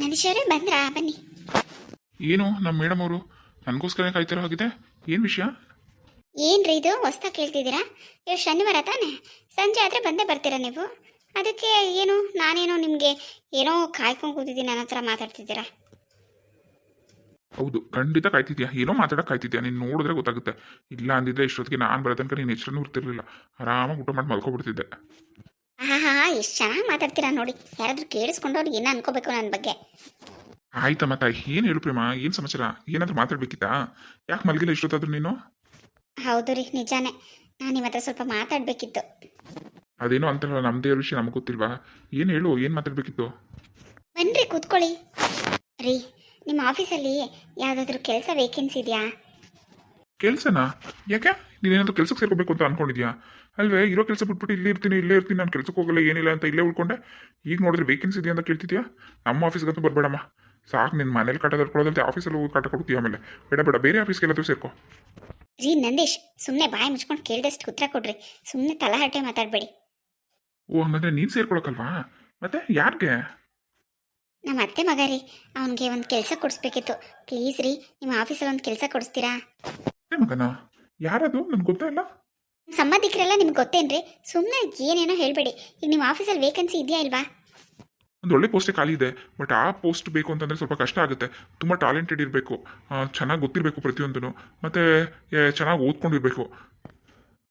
ನಂದೀಶವರೇ ಬಂದ್ರಾ ಬನ್ನಿ. ಏನು ನಮ್ಮ ಮೇಡಮ್ ಅವರು ನನಗೋಸ್ಕರ ಕಾಯ್ತಿರೋ ಹಾಗಿದೆ ಏನು ವಿಷಯ? ಏನ್ರಿ ಇದು? ಹೊಸ್ದಾಗಿ ಕೇಳ್ತಿದ್ದೀರಾ? ಇವತ್ತು ಶನಿವಾರ ತಾನೇ? ಸಂಜೆ ಆದರೆ ಬಂದೇ ಬರ್ತೀರಾ ನೀವು? ಅದಕ್ಕೆ ಏನು ನಾನೇನೋ ನಿಮಗೆ ಏನೋ ಕಾಯ್ಕೊಂಡು ಕೂತಿದ್ದೀನಿ ನನ್ನ ಹತ್ರ ಮಾತಾಡ್ತಿದ್ದೀರಾ? ಹೌದು ಖಂಡಿತ ಕಾಯ್ತಿದ್ಯಾ? ಏನೋ ಮಾತಾಡಕ್ಕೆ ಕಾಯ್ತಿದ್ಯಾ? ನೀನು ನೋಡಿದ್ರೆ ಗೊತ್ತಾಗುತ್ತೆ. ಇಲ್ಲ ಅಂದಿದ್ರೆ ಇಷ್ಟೊತ್ತಿಗೆ ನಾನು ಬರೋ ತನಕ ನೀನು ಹೆಸರನ್ನು ಇರ್ತಿರ್ಲಿಲ್ಲ. ಆರಾಮಾಗಿ ಊಟ ಮಾಡಿ ಮಲ್ಕೊಬಿಡ್ತಿದ್ದೆ. ಹಾ ಹಾ ಎಷ್ಟು ಚೆನ್ನಾಗಿ ಮಾತಾಡ್ತೀರಾ ನೋಡಿ. ಯಾರಾದ್ರೂ ಕೇಳಿಸ್ಕೊಂಡವ್ರು ಏನೋ ಅನ್ಕೋಬೇಕು ನನ್ನ ಬಗ್ಗೆ? ಆಯ್ತಮ್ಮ ತಾಯಿ ಏನು ಹೇಳು ಪ್ರೇಮ ಏನು ಸಮಾಚಾರ? ಏನಾದರೂ ಮಾತಾಡ್ಬೇಕಿತ್ತಾ? ಯಾಕೆ ಮಲಗಿಲ್ಲ ಇಷ್ಟೊತ್ತಾದ್ರೂ ನೀನು? ಹೌದು ರೀ ನಿಜಾನೇ. ನಾನು ನಿಮ್ಮ ಹತ್ರ ಸ್ವಲ್ಪ ಮಾತಾಡಬೇಕಿತ್ತು. ಅದೇನೋ ಅಂತಾರಲ್ಲ ನಮ್ಮದೇ ವಿಷಯ ನಮಗೆ ಗೊತ್ತಿಲ್ವಾ? ಏನು ಹೇಳು ಏನು ಮಾತಾಡ್ಬೇಕಿತ್ತು? ಬನ್ರಿ ಕೂತ್ಕೊಳ್ಳಿ. ರೀ ನಿಮ್ಮ ಆಫೀಸಲ್ಲಿ ಯಾವುದಾದ್ರೂ ಕೆಲಸ ವೇಕೆನ್ಸಿ ಇದೆಯಾ? ಕೆಲಸನಾ? ಯಾಕೆ? ನೀನೇನಾದ್ರೂ ಕೆಲಸಕ್ಕೆ ಸೇರ್ಕೋಬೇಕು ಅಂತ ಅನ್ಕೊಂಡಿದ್ಯಾ? ಅಲ್ವೇ ಇರೋ ಕೆಲಸ ಬಿಟ್ಬಿಟ್ಟು ಇಲ್ಲೇ ಇರ್ತೀನಿ ಇಲ್ಲೇ ಇರ್ತೀನಿ ನಾನು ಕೆಲಸಕ್ಕೆ ಹೋಗಲ್ಲ ಏನಿಲ್ಲ ಅಂತ ಇಲ್ಲೇ ಉಳ್ಕೊಂಡೆ. ಈಗ ನೋಡಿದ್ರೆ ವೇಕೆನ್ಸಿ ಇದೆಯಾ ಅಂತ ಕೇಳ್ತಿದ್ಯಾ? ನಮ್ಮ ಆಫೀಸ್ಗಂತೂ ಬರಬೇಡಮ್ಮ. ಸಾಕು ನಿನ್ನ ಮನೇಲಿ ಕಾಟ ತರ್ಕೊಳ್ಳೋದಂತೆ ಆಫೀಸಲ್ಲಿ ಹೋಗಿ ಕಾಟ ಕೊಡ್ತೀಯ ಆಮೇಲೆ? ಬೇಡ ಬೇಡ ಬೇರೆ ಆಫೀಸ್ಗೆ ಎಲ್ಲಾದ್ರೂ ಸೇರ್ಕೋ. ರೀ ನಂದೇಶ್ ಸುಮ್ಮನೆ ಬಾಯಿ ಮುಚ್ಕೊಂಡು ಕೇಳಿದಷ್ಟು ಉತ್ತರ ಕೊಡ್ರಿ. ಸುಮ್ಮನೆ ತಲಹರಟೆ ಮಾತಾಡಬೇಡಿ. ಓ ಹಂಗಂದ್ರೆ ನೀನು ಸೇರ್ಕೊಳಕಲ್ವಾ ಮತ್ತೆ ಯಾರಿಗೆ? ನಮ್ಮ ಅತ್ತೆ ಮಗ ರೀ ಅವನಿಗೆ ಒಂದು ಕೆಲಸ ಕೊಡಿಸ್ಬೇಕಿತ್ತು. ಪ್ಲೀಸ್ ರೀ ನಿಮ್ಮ ಆಫೀಸಲ್ಲಿ ಒಂದು ಕೆಲಸ ಕೊಡಿಸ್ತೀರಾ? ಮಗನ? ಯಾರದು? ನನ್ಗೆ ಗೊತ್ತೇ ಇಲ್ಲ. ಸಂಬಂಧಿಕರೆಲ್ಲ ನಿಮ್ಗೆ ಗೊತ್ತೇನ್ರಿ? ಸುಮ್ಮನೆ ಏನೇನೋ ಹೇಳಬೇಡಿ. ಈಗ ನಿಮ್ಮ ಆಫೀಸಲ್ಲಿ ವೇಕೆನ್ಸಿ ಇದೆಯಾ ಇಲ್ವಾ? ಒಂದು ಒಳ್ಳೆ ಪೋಸ್ಟೇ ಖಾಲಿ ಇದೆ ಬಟ್ ಆ ಪೋಸ್ಟ್ ಬೇಕು ಅಂತಂದರೆ ಸ್ವಲ್ಪ ಕಷ್ಟ ಆಗುತ್ತೆ. ತುಂಬ ಟ್ಯಾಲೆಂಟೆಡ್ ಇರಬೇಕು. ಚೆನ್ನಾಗಿ ಗೊತ್ತಿರಬೇಕು ಪ್ರತಿಯೊಂದೂ ಮತ್ತು ಚೆನ್ನಾಗಿ ಓದ್ಕೊಂಡಿರಬೇಕು.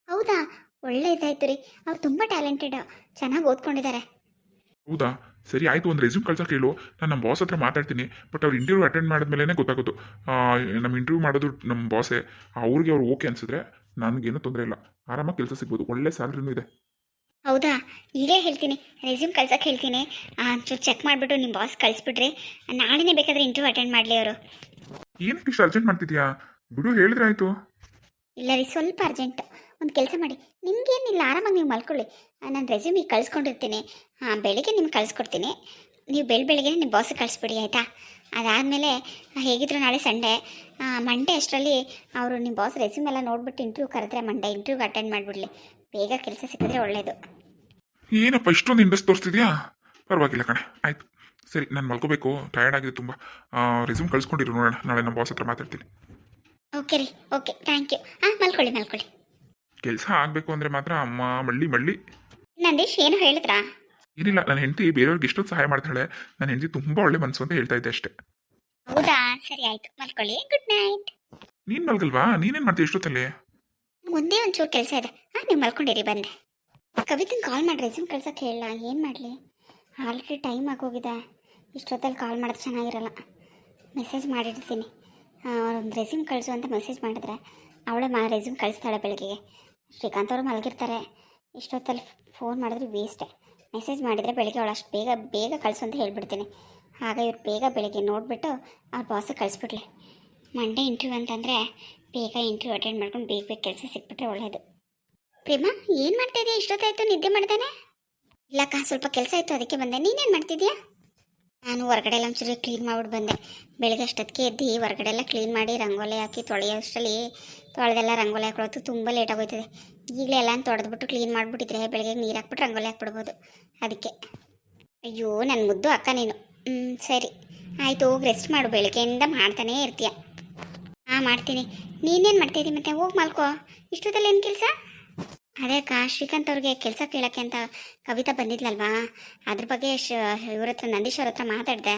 ಹೌದಾ? ಒಳ್ಳೆ ಇದಾಯ್ತು ರೀ. ಅವ್ರು ತುಂಬ ಟ್ಯಾಲೆಂಟೆಡ್ ಚೆನ್ನಾಗಿ ಓದ್ಕೊಂಡಿದ್ದಾರೆ. ಹೌದಾ? ಸರಿ ಆಯಿತು. ಒಂದು ರೆಸ್ಯೂಮ್ ಕಳ್ಸೋಕೆ ಹೇಳು. ನಾನು ನಮ್ಮ ಬಾಸ್ ಹತ್ರ ಮಾತಾಡ್ತೀನಿ. ಬಟ್ ಅವ್ರು ಇಂಟರ್ವ್ಯೂ ಅಟೆಂಡ್ ಮಾಡಿದ್ಮೇಲೆ ಗೊತ್ತಾಗೋದು. ನಮ್ಮ ಇಂಟರ್ವ್ಯೂ ಮಾಡೋದು ನಮ್ಮ ಬಾಸೇ ಅವ್ರಿಗೆ ಅವ್ರು ಓಕೆ ಅನ್ಸಿದ್ರೆ ನನಗೇನು ತೊಂದರೆ ಇಲ್ಲ. ಆರಾಮಾಗಿ ಕೆಲಸ ಸಿಗ್ಬೋದು. ಒಳ್ಳೆ ಸ್ಯಾಲ್ರಿನೂ ಇದೆ. ಹೌದಾ? ಈಗಲೇ ಹೇಳ್ತೀನಿ. ರೆಸ್ಯೂಮ್ ಕಳ್ಸಕ್ಕೆ ಹೇಳ್ತೀನಿ. ಒಂಚೂರು ಚೆಕ್ ಮಾಡಿಬಿಟ್ಟು ನಿಮ್ಮ ಬಾಸ್ ಕಳಿಸ್ಬಿಡ್ರಿ ನಾಳೆನೇ ಬೇಕಾದರೆ ಇಂಟರ್ವ್ಯೂ ಅಟೆಂಡ್ ಮಾಡಲಿ ಅವರು. ಏನಕ್ಕೆ ಇಷ್ಟು ಅರ್ಜೆಂಟ್ ಮಾಡ್ತಿದ್ಯಾ ಬಿಡು ಹೇಳಿದ್ರೆ ಆಯಿತು. ಇಲ್ಲ ರೀ ಸ್ವಲ್ಪ ಅರ್ಜೆಂಟ್ ಒಂದು ಕೆಲಸ ಮಾಡಿ. ನಿಮಗೇನಿಲ್ಲ ಆರಾಮಾಗಿ ನೀವು ಮಲ್ಕೊಳ್ಳಿ. ನಾನು ರೆಸ್ಯೂಮ್ ಈಗ ಕಳಿಸ್ಕೊಂಡಿರ್ತೀನಿ ಬೆಳಿಗ್ಗೆ ನಿಮ್ಗೆ ಕಳಿಸ್ಕೊಡ್ತೀನಿ. ನೀವು ಬೆಳ ಬೆಳಿಗ್ಗೆ ನಿಮ್ಮ ಬಾಸಿಗೆ ಕಳಿಸ್ಬಿಡಿ ಆಯಿತಾ? ಅದಾದಮೇಲೆ ಹೇಗಿದ್ರು ನಾಳೆ ಸಂಡೇ ಮಂಡೇ ಅಷ್ಟರಲ್ಲಿ ಅವರು ನಿಮ್ಮ ಬಾಸ್ ರೆಸ್ಯೂಮ್ ಎಲ್ಲ ನೋಡ್ಬಿಟ್ಟು ಇಂಟರ್ವ್ಯೂ ಕರೆದ್ರೆ ಮಂಡೇ ಇಂಟರ್ವ್ಯೂಗೆ ಅಟೆಂಡ್ ಮಾಡಿಬಿಡ್ಲಿ. ಬೇಗ ಕೆಲಸ ಸಿಕ್ಕಿದ್ರೆ ಒಳ್ಳೆಯದು ಏನಪ್ಪ ಇಷ್ಟೊಂದು ಇಂಟ್ರೆಸ್ಟ್ ತೋರಿಸ್ತಿದ್ಯಾ? ಪರವಾಗಿಲ್ಲ ಕಣೆ ಆಯಿತು. ಸರಿ ನಾನು ಮಲ್ಕೋಬೇಕು ಟಯರ್ಡ್ ಆಗಿದೆ ತುಂಬ. ರೆಸ್ಯೂಮ್ ಕಳಿಸ್ಕೊಂಡಿರು ನೋಡೋಣ ನಾಳೆ ನಮ್ಮ ಬಾಸ್ ಹತ್ರ ಮಾತಾಡ್ತೀನಿ. ಓಕೆ ರೀ ಓಕೆ ಥ್ಯಾಂಕ್ ಯು ಹಾಂ ಮಲ್ಕೊಳ್ಳಿ ಮಲ್ಕೊಳ್ಳಿ. ಕೆಲಸ ಆಗಬೇಕು ಅಂದರೆ ಮಾತ್ರ ಅಮ್ಮ ಮಳ್ಳಿ ಮಳ್ಳಿ. ನಂದೀಶ್ ಏನು ಹೇಳಿದ್ರಾ? ಏನಿಲ್ಲ ನನ್ನ ಹೆಂಡತಿ ಬೇರೆಯವ್ರಿಗೆ ಎಷ್ಟೊಂದು ಸಹಾಯ ಮಾಡ್ತಾಳೆ. ನನ್ನ ಹೆಂಡತಿ ತುಂಬಾ ಒಳ್ಳೆ ಮನಸ್ಸು ಅಂತ ಹೇಳ್ತಾ ಇದ್ದೆ ಅಷ್ಟೇ. ಹೌದಾ? ಸರಿ ಆಯ್ತು. ಮಲ್ಕೊಳ್ಳಿ. ಗುಡ್ ನೈಟ್ ನೀನ್ ಮಲ್ಗಲ್ವಾ? ನೀನೇನ್ ಮಾಡ್ತೀಯ ಇಷ್ಟೊತ್ತಲ್ಲಿ? ಒಂದೇ ಒಂಚೂರು ಕೆಲಸ ಇದೆ. ಹಾಂ ನೀವು ಮಲ್ಕೊಂಡಿರಿ ಬಂದೆ ಕವಿತನ್ ಕಾಲ್ ಮಾಡಿ ರೆಸ್ಯೂಮ್ ಕೆಲ್ಸಕ್ಕೆ ಹೇಳ. ಏನು ಮಾಡಲಿ? ಆಲ್ರೆಡಿ ಟೈಮ್ ಆಗೋಗಿದೆ. ಇಷ್ಟೊತ್ತಲ್ಲಿ ಕಾಲ್ ಮಾಡೋದು ಚೆನ್ನಾಗಿರಲ್ಲ. ಮೆಸೇಜ್ ಮಾಡಿರ್ತೀನಿ. ಒಂದು ರೆಸ್ಯೂಮ್ ಕಳಿಸು ಅಂತ ಮೆಸೇಜ್ ಮಾಡಿದ್ರೆ ಅವಳೇ ಮಾ ರೆಸ್ಯೂಮ್ ಕಳಿಸ್ತಾಳೆ ಬೆಳಗ್ಗೆಗೆ ಶ್ರೀಕಾಂತ್ ಅವರು ಮಲಗಿರ್ತಾರೆ. ಇಷ್ಟೊತ್ತಲ್ಲಿ ಫೋನ್ ಮಾಡಿದ್ರೆ ವೇಸ್ಟೇ ಮೆಸೇಜ್ ಮಾಡಿದರೆ ಬೆಳಗ್ಗೆ ಅವಳು ಅಷ್ಟು ಬೇಗ ಬೇಗ ಕಳಿಸು ಅಂತ ಹೇಳಿಬಿಡ್ತೀನಿ. ಆಗ ಇವ್ರು ಬೇಗ ಬೆಳಗ್ಗೆ ನೋಡಿಬಿಟ್ಟು ಅವ್ರ ಬಾಸಿಗೆ ಕಳಿಸ್ಬಿಡ್ಲಿ ಮಂಡೇ ಇಂಟರ್ವ್ಯೂ ಅಂತಂದರೆ ಬೇಗ ಇಂಟರ್ವ್ಯೂ ಅಟೆಂಡ್ ಮಾಡ್ಕೊಂಡು ಬೇಗ ಬೇಗ ಕೆಲಸ ಸಿಕ್ಬಿಟ್ರೆ ಒಳ್ಳೆಯದು ಪ್ರೇಮ, ಏನು ಮಾಡ್ತಾ ಇದೆಯಾ? ಇಷ್ಟೊತ್ತಾಯ್ತು, ನಿದ್ದೆ ಮಾಡ್ತಾನೆ ಇಲ್ಲಕ್ಕ, ಸ್ವಲ್ಪ ಕೆಲಸ ಇತ್ತು, ಅದಕ್ಕೆ ಬಂದೆ. ನೀನೇನು ಮಾಡ್ತಿದ್ಯಾ? ನಾನು ಹೊರಗಡೆ ಎಲ್ಲ ಒಂಚೂರು ಕ್ಲೀನ್ ಮಾಡಿಬಿಟ್ಟು ಬಂದೆ. ಬೆಳಗ್ಗೆ ಅಷ್ಟೊತ್ತಿಗೆ ಎದ್ದು ಹೊರಗಡೆ ಎಲ್ಲ ಕ್ಲೀನ್ ಮಾಡಿ, ರಂಗೋಲಿ ಹಾಕಿ ತೊಳೆಯೋ ಅಷ್ಟರಲ್ಲಿ ತೊಳೆದೆಲ್ಲ ರಂಗೋಲಿ ಹಾಕೊಳ್ಳೋದು ತುಂಬ ಲೇಟ್ ಆಗೋಯ್ತದೆ. ಈಗಲೇ ಎಲ್ಲ ತೊಡೆದ್ಬಿಟ್ಟು ಕ್ಲೀನ್ ಮಾಡಿಬಿಟ್ಟಿದ್ರೆ ಬೆಳಗ್ಗೆ ನೀರು ಹಾಕ್ಬಿಟ್ಟು ರಂಗೋಲಿ ಹಾಕ್ಬಿಡ್ಬೋದು ಅದಕ್ಕೆ. ಅಯ್ಯೋ ನನ್ನ ಮುದ್ದು ಅಕ್ಕ ನೀನು. ಹ್ಞೂ ಸರಿ. ಆಯಿತು, ಹೋಗಿ ರೆಸ್ಟ್ ಮಾಡು, ಬೆಳಗ್ಗೆಯಿಂದ ಮಾಡ್ತಾನೇ ಇರ್ತೀಯ. ಹಾಂ, ಮಾಡ್ತೀನಿ. ನೀನೇನು ಮಾಡ್ತಾಯಿದ್ದಿ ಮತ್ತೆ? ಹೋಗಿ ಮಲ್ಕೋ. ಇಷ್ಟೊತ್ತಲ್ಲಿ ಏನು ಕೆಲಸ? ಅದೇ ಅಕ್ಕ, ಶ್ರೀಕಾಂತ್ ಅವ್ರಿಗೆ ಕೆಲಸ ಕೇಳೋಕ್ಕೆ ಅಂತ ಕವಿತಾ ಬಂದಿದ್ಲಲ್ವಾ? ಅದ್ರ ಬಗ್ಗೆ ಶ, ಇವ್ರ ಹತ್ರ, ನಂದೀಶ್ ಅವ್ರ ಹತ್ರ ಮಾತಾಡಿದೆ.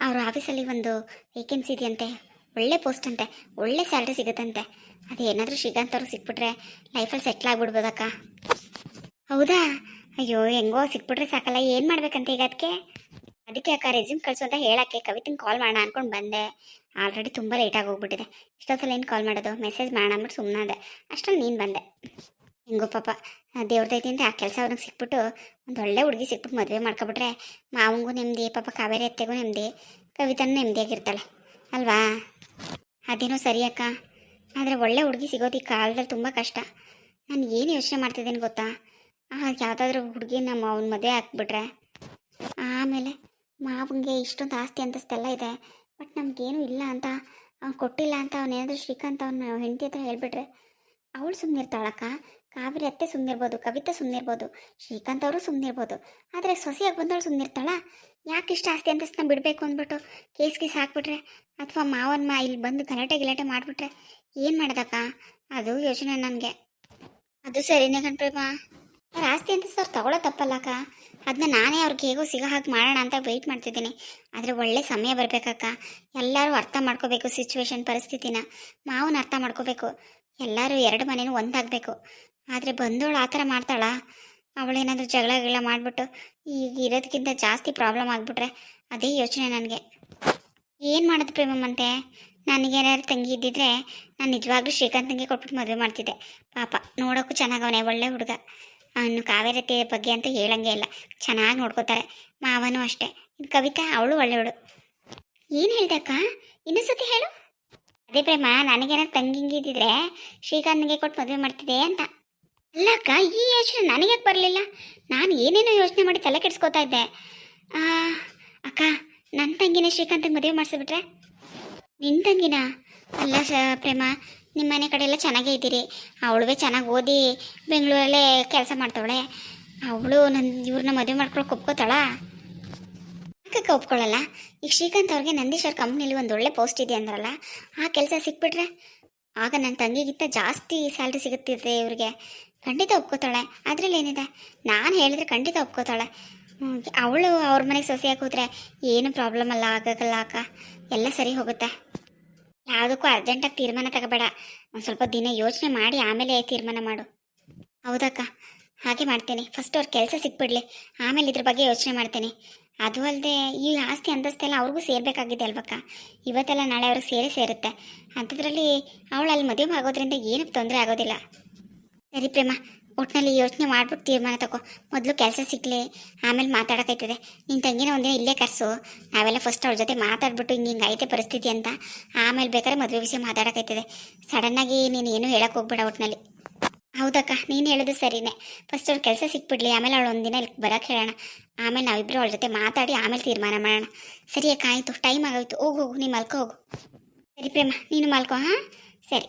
ಅವ್ರ ಆಫೀಸಲ್ಲಿ ಒಂದು ವೇಕೆನ್ಸಿ ಇದೆಯಂತೆ. ಒಳ್ಳೆ ಪೋಸ್ಟ್ ಅಂತೆ, ಒಳ್ಳೆ ಸ್ಯಾಲ್ರಿ ಸಿಗುತ್ತಂತೆ. ಅದು ಏನಾದರೂ ಅವ್ರಿಗೆ ಸಿಕ್ಬಿಟ್ರೆ ಲೈಫಲ್ಲಿ ಸೆಟ್ಲ್ ಆಗ್ಬಿಡ್ಬೋದಕ್ಕ ಹೌದಾ? ಅಯ್ಯೋ, ಹೆಂಗೋ ಸಿಕ್ಬಿಟ್ರೆ ಸಾಕಲ್ಲ, ಏನು ಮಾಡ್ಬೇಕಂತ ಈಗ ಅದಕ್ಕೆ ಅದಕ್ಕೆ ಅಕ್ಕ ರೆಸ್ಯೂಮ್ ಕಳಿಸು ಅಂತ ಹೇಳಕ್ಕೆ ಕವಿತಂಗೆ ಕಾಲ್ ಮಾಡೋಣ ಅಂದ್ಕೊಂಡು ಬಂದೆ. ಆಲ್ರೆಡಿ ತುಂಬ ಲೇಟಾಗಿ ಹೋಗ್ಬಿಟ್ಟಿದೆ. ಇಷ್ಟೊತ್ತಲ್ಲಿ ಏನು ಕಾಲ್ ಮಾಡೋದು? ಮೆಸೇಜ್ ಮಾಡೋಣ ಅಂದ್ಬಿಟ್ಟು ಸುಮ್ಮನಾದೆ ಅಷ್ಟರಲ್ಲಿ ನೀನು ಬಂದೆ. ಹೆಂಗೋ ಪಾಪ ದೇವ್ರ ಅಂತ, ಆ ಕೆಲಸ ಅವ್ರಿಗೆ ಸಿಕ್ಬಿಟ್ಟು ಒಂದು ಒಳ್ಳೆ ಹುಡುಗಿ ಸಿಕ್ಬಿಟ್ಟು ಮದುವೆ ಮಾಡ್ಕೊಬಿಟ್ರೆ ಮಾವಂಗೂ ನೆಮ್ಮದಿ ಪಾಪ ಕಾವೇರಿ ಅತ್ತೆಗೂ ನೆಮ್ಮದಿ ಕವಿತನೂ ನೆಮ್ಮದಿಯಾಗಿರ್ತಾಳೆ ಅಲ್ವಾ? ಅದೇನೋ ಸರಿ ಅಕ್ಕ. ಆದರೆ ಒಳ್ಳೆ ಹುಡುಗಿ ಸಿಗೋದು ಈ ಕಾಲದಲ್ಲಿ ತುಂಬ ಕಷ್ಟ. ನಾನು ಏನು ಯೋಚನೆ ಮಾಡ್ತಿದ್ದೀನಿ ಗೊತ್ತಾ? ಯಾವುದಾದ್ರೂ ಹುಡುಗಿ ನಮ್ಮ ಅವ್ನ ಮದುವೆ ಹಾಕ್ಬಿಟ್ರೆ ಆಮೇಲೆ ಮಾವನಿಗೆ ಇಷ್ಟೊಂದು ಆಸ್ತಿ ಅಂತಸ್ತೆಲ್ಲ ಇದೆ. ಬಟ್ ನಮಗೇನು ಇಲ್ಲ ಅಂತ. ಅವ್ನು ಕೊಟ್ಟಿಲ್ಲ ಅಂತ ಅವನೇನಾದರೂ ಶ್ರೀಕಾಂತ್ ಅವ್ನ ಹೆಂಡತಿ ಹತ್ರ ಹೇಳಿಬಿಟ್ರೆ. ಅವಳು ಸುಮ್ಮನಿರ್ತಾಳಕ್ಕ ಕಾವೇರಿ ಅತ್ತೆ ಸುಮ್ಮನಿರ್ಬೋದು ಕವಿತಾ ಸುಮ್ಮನಿರ್ಬೋದು ಶ್ರೀಕಾಂತ್ ಅವರು ಸುಮ್ಮನಿರ್ಬೋದು ಆದರೆ ಸೊಸೆಯಾಗಿ ಬಂದವಳು ಸುಮ್ಮನಿರ್ತಾಳ ಯಾಕೆ ಇಷ್ಟ ಆಸ್ತಿ ಅಂತಸ್ತನ ಬಿಡಬೇಕು ಅಂದ್ಬಿಟ್ಟು ಕೇಸ್ ಗೀಸ್ ಹಾಕ್ಬಿಟ್ರೆ? ಅಥವಾ ಮಾವನ ಮಾ ಇಲ್ಲಿ ಬಂದು ಗಲಾಟೆ ಗಿಲಾಟೆ ಮಾಡಿಬಿಟ್ರೆ ಏನು ಮಾಡ್ದಕ್ಕ? ಅದು ಯೋಚನೆ ನನಗೆ. ಅದು ಸರಿನೇ ಕಣ್ಪ್ರೇಮ ಅವ್ರ ಆಸ್ತಿ ಅಂತ ಸರ್ ತಗೊಳ್ಳೋ ತಪ್ಪಲ್ಲಕ್ಕ. ಅದನ್ನ ನಾನೇ ಅವ್ರಿಗೆ ಹೇಗೋ ಸಿಗೋ ಹಾಗೆ ಮಾಡೋಣ ಅಂತ ವೆಯ್ಟ್ ಮಾಡ್ತಿದ್ದೀನಿ. ಆದರೆ ಒಳ್ಳೆ ಸಮಯ ಬರಬೇಕಕ್ಕ. ಎಲ್ಲರೂ ಅರ್ಥ ಮಾಡ್ಕೋಬೇಕು ಸಿಚುವೇಶನ್ ಪರಿಸ್ಥಿತಿನ. ಮಾವನ ಅರ್ಥ ಮಾಡ್ಕೋಬೇಕು. ಎಲ್ಲರೂ ಎರಡು ಮನೇನೂ ಒಂದಾಗಬೇಕು. ಆದರೆ ಬಂದವಳು ಆ ಥರ ಮಾಡ್ತಾಳಾ? ಅವಳೇನಾದರೂ ಜಗಳ ಗಿಗಳ ಮಾಡಿಬಿಟ್ಟು ಈಗ ಇರೋದಕ್ಕಿಂತ ಜಾಸ್ತಿ ಪ್ರಾಬ್ಲಮ್ ಆಗಿಬಿಟ್ರೆ ಅದೇ ಯೋಚನೆ ನನಗೆ. ಏನು ಮಾಡೋದು ಪ್ರೇಮಮ್ಮಂತೆ ನನಗೇನಾದ್ರು ತಂಗಿ ಇದ್ದಿದ್ರೆ ನಾನು ನಿಜವಾಗ್ಲೂ ಶ್ರೀಕಾಂತಂಗೆ ಕೊಟ್ಬಿಟ್ಟು ಮದುವೆ ಮಾಡ್ತಿದ್ದೆ. ಪಾಪ ನೋಡೋಕ್ಕೂ ಚೆನ್ನಾಗವನೇ ಒಳ್ಳೆ ಹುಡುಗ. ಅವನು ಕಾವೇರತೆ ಬಗ್ಗೆ ಅಂತ ಹೇಳಂಗೆ ಇಲ್ಲ. ಚೆನ್ನಾಗಿ ನೋಡ್ಕೋತಾರೆ. ಮಾವನೂ ಅಷ್ಟೇ. ಇನ್ನು ಕವಿತಾ, ಅವಳು ಒಳ್ಳೆಯವಳು ಏನು ಹೇಳ್ದಕ್ಕ ಇನ್ನೊಂದ್ಸತಿ ಹೇಳು. ಅದೇ ಪ್ರೇಮ ನನಗೇನಾದ್ರು ತಂಗಿ ಹಿಂಗಿದ್ದಿದ್ರೆ ಶ್ರೀಕಾಂತ್ಗೆ ಕೊಟ್ಟು ಮದುವೆ ಮಾಡ್ತಿದ್ದೆ ಅಂತ. ಅಲ್ಲಕ್ಕ ಈ ಯೋಚನೆ ನನಗೆ ಬರಲಿಲ್ಲ. ನಾನು ಏನೇನೋ ಯೋಚನೆ ಮಾಡಿ ತಲೆ ಕೆಡಿಸ್ಕೋತಾ ಇದ್ದೆ. ಅಕ್ಕ ನನ್ನ ತಂಗಿನ ಶ್ರೀಕಾಂತಿಗೆ ಮದುವೆ ಮಾಡಿಸ್ಬಿಟ್ರೆ? ನಿನ್ನ ತಂಗಿನ? ಅಲ್ಲ ಸ ಪ್ರೇಮ ನಿಮ್ಮ ಮನೆ ಕಡೆ ಎಲ್ಲ ಚೆನ್ನಾಗೇ ಇದ್ದೀರಿ. ಅವಳುವೆ ಚೆನ್ನಾಗಿ ಓದಿ ಬೆಂಗಳೂರಲ್ಲೇ ಕೆಲಸ ಮಾಡ್ತವಳೆ. ಅವಳು ನನ್ನ ಇವ್ರನ್ನ ಮದುವೆ ಮಾಡ್ಕೊಳಕ್ಕೆ ಒಪ್ಕೋತಾಳಾ? ಯಾಕಕ್ಕೆ ಒಪ್ಕೊಳ್ಳಲ್ಲ ಈಗ ಶ್ರೀಕಾಂತ್ ಅವ್ರಿಗೆ ನಂದೀಶ್ವರ್ ಕಂಪ್ನಿಲಿ ಒಂದು ಒಳ್ಳೆ ಪೋಸ್ಟ್ ಇದೆ ಅಂದ್ರಲ್ಲ, ಆ ಕೆಲಸ ಸಿಕ್ಬಿಟ್ರೆ? ಆಗ ನನ್ನ ತಂಗಿಗಿಂತ ಜಾಸ್ತಿ ಸ್ಯಾಲ್ರಿ ಸಿಗುತ್ತಿದೆ ಇವ್ರಿಗೆ. ಖಂಡಿತ ಒಪ್ಕೋತಾಳೆ. ಅದ್ರಲ್ಲಿ ಏನಿದೆ? ನಾನು ಹೇಳಿದ್ರೆ ಖಂಡಿತ ಒಪ್ಕೋತಾಳೆ. ಅವಳು ಅವ್ರ ಮನೆಗೆ ಸೊಸೆಯಾಗಿ ಹೋದ್ರೆ ಏನು ಪ್ರಾಬ್ಲಮ್ ಅಲ್ಲ ಆಗಲ್ಲ ಅಕ್ಕ. ಎಲ್ಲ ಸರಿ ಹೋಗುತ್ತೆ. ಯಾವುದಕ್ಕೂ ಅರ್ಜೆಂಟಾಗಿ ತೀರ್ಮಾನ ತಗೋಬೇಡ. ಒಂದು ಸ್ವಲ್ಪ ದಿನ ಯೋಚನೆ ಮಾಡಿ ಆಮೇಲೆ ತೀರ್ಮಾನ ಮಾಡು. ಹೌದಕ್ಕ? ಹಾಗೆ ಮಾಡ್ತೇನೆ. ಫಸ್ಟ್ ಅವ್ರ ಕೆಲಸ ಸಿಕ್ಬಿಡ್ಲಿ. ಆಮೇಲೆ ಇದ್ರ ಬಗ್ಗೆ ಯೋಚನೆ ಮಾಡ್ತೇನೆ. ಅದು ಅಲ್ಲದೆ ಈ ಆಸ್ತಿ ಅಂತಸ್ತೆಲ್ಲ ಅವ್ರಿಗೂ ಸೇರಬೇಕಾಗಿದೆ ಅಲ್ವಕ್ಕ? ಇವತ್ತೆಲ್ಲ ನಾಳೆ ಅವ್ರಿಗೆ ಸೇರಿ ಸೇರುತ್ತೆ. ಅಂಥದ್ರಲ್ಲಿ ಅವಳು ಅಲ್ಲಿ ಮದುವೆ ಆಗೋದ್ರಿಂದ ಏನಕ್ಕೆ ತೊಂದರೆ ಆಗೋದಿಲ್ಲ. ಸರಿ ಪ್ರೇಮ ಒಟ್ಟಿನಲ್ಲಿ ಯೋಚನೆ ಮಾಡ್ಬಿಟ್ಟು ತೀರ್ಮಾನ ತಗೋ. ಮೊದಲು ಕೆಲಸ ಸಿಗ್ಲಿ, ಆಮೇಲೆ ಮಾತಾಡೋಕೈತದೆ ನಿನ್ನ ತಂಗಿನ ಒಂದಿನ ಇಲ್ಲೇ ಕರೆಸು. ನಾವೆಲ್ಲ ಫಸ್ಟ್ ಅವ್ರ ಜೊತೆ ಮಾತಾಡ್ಬಿಟ್ಟು ಹಿಂಗೆ ಹಿಂಗೆ ಪರಿಸ್ಥಿತಿ ಅಂತ ಆಮೇಲೆ ಬೇಕಾದ್ರೆ ಮದುವೆ ವಿಷಯ ಮಾತಾಡೋಕೈತದೆ ಸಡನ್ನಾಗಿ ನೀನು ಏನೂ ಹೇಳಕ್ಕೆ ಹೋಗ್ಬೇಡ ಒಟ್ಟಿನಲ್ಲಿ ಹೌದಕ್ಕ, ನೀನು ಹೇಳೋದು ಸರಿನೇ. ಫಸ್ಟ್ ಅವ್ರ ಕೆಲಸ ಸಿಕ್ಬಿಡ್ಲಿ, ಆಮೇಲೆ ಅವಳು ಒಂದಿನ ಇಲ್ಲಿ ಬರೋಕ್ಕೆ ಹೇಳೋಣ. ಆಮೇಲೆ ನಾವಿಬ್ಬರು ಅವಳ ಜೊತೆ ಮಾತಾಡಿ ಆಮೇಲೆ ತೀರ್ಮಾನ ಮಾಡೋಣ. ಸರಿ ಅಕ್ಕ, ಆಯಿತು, ಟೈಮ್ ಆಗೋಯ್ತು. ಹೋಗು ಹೋಗು ನೀನು ಮಲ್ಕೋ, ಹೋಗು. ಸರಿ ಪ್ರೇಮ, ನೀನು ಮಲ್ಕೋ, ಹಾಂ? ಸರಿ.